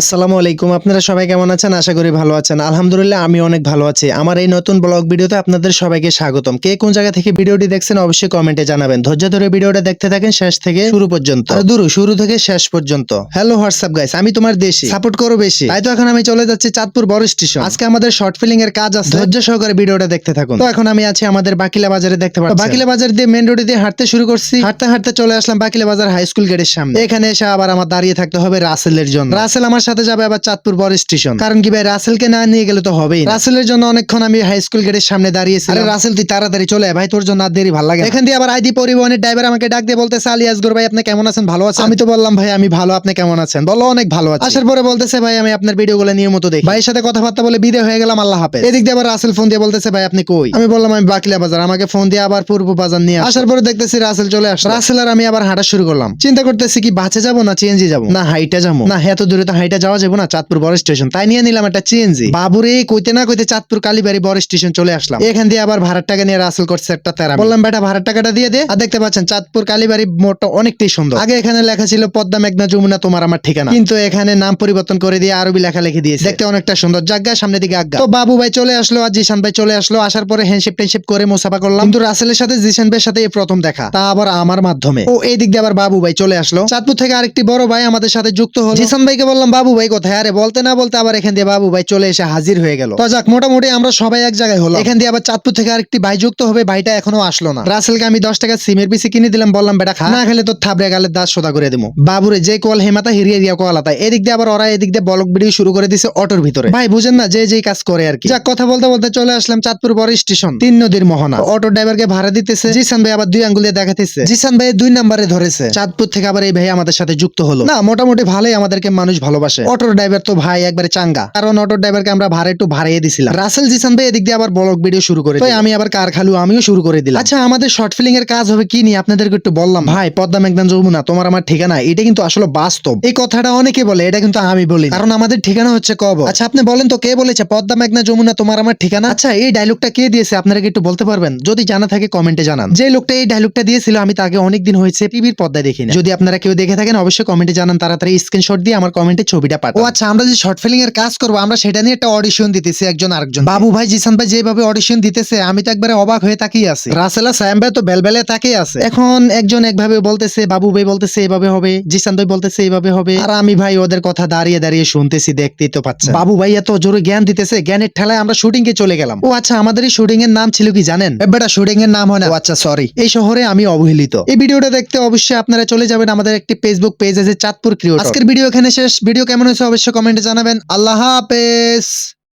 আসসালামু আলাইকুম। আপনারা সবাই কেমন আছেন? আশা করি ভালো আছেন। আলহামদুলিল্লাহ, আমি অনেক ভালো আছি। আমার এই নতুন ব্লগ ভিডিওতে আপনাদের সবাইকে স্বাগতম। কে কোন জায়গা থেকে ভিডিওটি দেখছেন অবশ্যই কমেন্টে জানাবেন। ধৈর্য ধরে ভিডিওটা দেখতে থাকেন শেষ থেকে শুরু পর্যন্ত। আর দূর, শুরু থেকে শেষ পর্যন্ত। হ্যালো হোয়াটসঅ্যাপ গাইস আমি তোমার দেশি। সাপোর্ট করো বেশি। তাই তো এখন আমি চলে যাচ্ছি চাঁদপুর বড় স্টেশন আজকে আমাদের শর্ট ফিলিং এর কাজ আছে। ধৈর্য সহকারে ভিডিওটা দেখতে থাকুন। তো এখন আমি আছি আমাদের বাকিলা বাজারে দেখতে পাচ্ছি বাকিলা বাজার দিয়ে মেন রোডে দিয়ে হাঁটতে শুরু করছি। হাঁটতে হাঁটতে চলে আসলাম বাকিলা বাজার হাই স্কুল গেটের সামনে। এখানে এসে আবার আমার দাঁড়িয়ে থাকতে হবে রাসেলের জন্য। রাসেল আমার সাথে যাবে আবার চাঁদপুর বড় স্টেশন। কারণ কি ভাই রাসেলকে না নিয়ে গেলে তো হবেই রাসেলের জন্য অনেকক্ষণ আমি হাই স্কুল গেটের সামনে দাঁড়িয়েছি আরে রাসেল তুই তাড়াতাড়ি চলে ভাই তোর জন্য আর দেরি ভালো লাগে এখান দিয়ে আবার আইডি পরিবহনের ড্রাইভার আমাকে ডাক দিয়ে বলতেছে আলী আসগর ভাই আপনি কেমন আছেন? ভালো আছেন? আমি তো বললাম ভাই আমি ভালো আপনি কেমন আছেন? বলো অনেক ভালো আছি। আসার পরে বলতেছে ভাই আমি আপনার ভিডিওগুলো নিয়মিত দেখি। ভাইয়ের সাথে কথাবার্তা বলে বিদায় হয়ে গেলাম আল্লাহ হাফেজ। এদিক দিয়ে আবার রাসেল ফোন দিয়ে বলতেছে ভাই আপনি কই? আমি বললাম আমি বাকিলা বাজার। আমাকে ফোন দিয়ে আবার পূর্ব বাজার নিয়ে আসার পরে দেখতেছি রাসেল চলে আসলো। রাসেল আর আমি আবার হাঁটা শুরু করলাম। চিন্তা করতেছি কি বাসে যাব না চেঞ্জে যাব? না হাইটে যাব। না এত দূরে তো হাইটা যাওয়া যাব না, চাঁদপুর বড় স্টেশন। তাই নিয়ে নিলাম একটা চেঞ্জি বাবুরে কইতে না কইতে চাঁদপুর কালীবাড়ি বড় স্টেশন চলে আসলাম। এখান দিয়ে আবার ভাড়ার টাকা নিয়ে রাসেল করছে একটা তেরা বললাম, বেটা, ভাড়ার টাকাটা দিয়ে দে। আর দেখতে পাচ্ছেন, চাঁদপুর কালীবাড়ি মোড়টা অনেকটাই সুন্দর। আগে এখানে লেখা ছিল, পদ্মা মেঘনা যমুনা, তোমার আমার ঠিকানা। কিন্তু এখানে নাম পরিবর্তন করে দিয়ে আরবি লেখা লিখে দিয়েছে। দেখতে অনেকটা সুন্দর। জায়গা সামনে দিকে আজ্ঞা তো বাবু ভাই চলে আসলো, আর জিশান ভাই চলে আসলো। আসার পরে হ্যান্ডশেপ টেনশেপ করে মোসাফা করলাম। কিন্তু রাসেলের সাথে জিশান ভাইয়ের সাথে এই প্রথম দেখা, তা আবার আমার মাধ্যমে। ও এই দিক দিয়ে আবার বাবু ভাই চলে আসলো। চাঁদপুর থেকে আরেকটি বড় ভাই আমাদের সাথে যুক্ত হলো। জিসান ভাইকে বললাম বাবু ভাই কোথায়? আরে বলতে না বলতে আবার এখান দিয়ে বাবু ভাই চলে এসে হাজির হয়ে গেল। তো যাক, মোটামুটি আমরা সবাই এক জায়গায় হলো এখান দিয়ে আবার চাঁদপুর থেকে আরেকটি ভাই যুক্ত হবে, ভাইটা এখনও আসলো না। রাসেলকে আমি দশ টাকা সিমের পিসি কিনে দিলাম, বললাম, বেটা, খা। না খেলে তো থাবড়ে গেলে দাঁত সোদা করে দেবো। বাবুরে যে কল হেমাতা হিরিয়ে দিয়া কল আতা এদিক দিয়ে আবার ওরা এদিক দিয়ে বলক ভিডিও শুরু করে দিছে অটোর ভিতরে। ভাই, বুঝেন না, যে যেই কাজ করে আর কি। যাক, কথা বলতে বলতে চলে আসলাম চাঁদপুর বড় স্টেশন, তিন নদীর মোহনা। অটো ড্রাইভারকে ভাড়া দিতেছে। জিসান ভাই আবার দুই আঙ্গুল দিয়ে দেখাতেছে। জিসান ভাই দুই নাম্বারে ধরেছে। চাঁদপুর থেকে আবার এই ভাই আমাদের সাথে যুক্ত হলো। না, মোটামুটি ভালোই আমাদেরকে মানুষ ভালোবাসে। অটো ড্রাইভার তো ভাই একবারে চাঙ্গা। কারণ অটো ড্রাইভারকে আমরা ভাড়া একটু ভাড়াইয়ে দিছিলাম। রাসেল জিসান ভাই এদিক দিয়ে আবার ব্লগ ভিডিও শুরু করে আমি আবার কার খালু আমিও শুরু করে দিলাম। আচ্ছা আমাদের শর্ট ফিলিং এর কাজ হবে কি নিয়ে আপনাদেরকে একটু বললাম। ভাই পদ্মা মেঘনান যমুনা তোমার আমার ঠিকানা এটা কিন্তু আসলে বাস্তব। এই কথাটা অনেকে বলে এটা কিন্তু আমি বলি কারণ আমাদের ঠিকানা হচ্ছে কব আচ্ছা আপনি বলেন তো কে বলেছে পদ্মা মেঘনা যমুনা তোমার আমার ঠিকানা? আচ্ছা এই ডায়লগটা কে দিয়েছে? আপনারা কি একটু বলতে পারবেন? যদি জানা থাকে কমেন্টে জানান। যে লোকটা এই ডায়লগটা দিয়েছিল আমি তাকে অনেকদিন হয়েছে টিভির পর্দায় দেখি না। যদি আপনারা কেউ দেখে থাকেন অবশ্যই কমেন্টে জানান তাড়াতাড়ি স্ক্রিনশট দিয়ে আমার কমেন্টে ছবিটা পাঠান। ও আচ্ছা আমরা যে শর্ট ফিলিং এর কাজ করব আমরা সেটা নিয়ে একটা অডিশন দিতেছি একজন আরেকজন বাবু ভাই জিসান ভাই যেভাবে অডিশন দিতেছে আমি তো একবারে অবাক হয়ে তাকিয়ে আছি। রাসেলা সায়াম ভাই তো বেলবেলে তাকিয়ে আছে। এখন একজন একভাবে বলতেছে বাবু ভাই বলতেছে এইভাবে হবে। জিসান ভাই বলতেছে এইভাবে হবে। আর আমি ভাই ওদের কথা দাঁড়িয়ে দাঁড়িয়ে শুনতেছি দেখতেই তো পাচ্ছেন। বাবু ভাই এত জোরে জ্ঞান দিতেছে জ্ঞানের ঠেলায় আমরা শুটিং এ চলে গেলাম। ও আচ্ছা আমাদের এই শুটিং এর নাম ছিল কি জানেন? বেটা শুটিং এর নাম হয় না। ও আচ্ছা সরি এই শহরে আমি অবহেলিত। এই ভিডিওটা দেখতে অবশ্যই আপনারা চলে যাবেন আমাদের একটি ফেসবুক পেজ আছে চাঁদপুর ক্রিয়েটর আজকের ভিডিও এখানে শেষ। ভিডিও কেমন হয়েছে অবশ্যই কমেন্টে জানাবেন। আল্লাহ হাফেজ।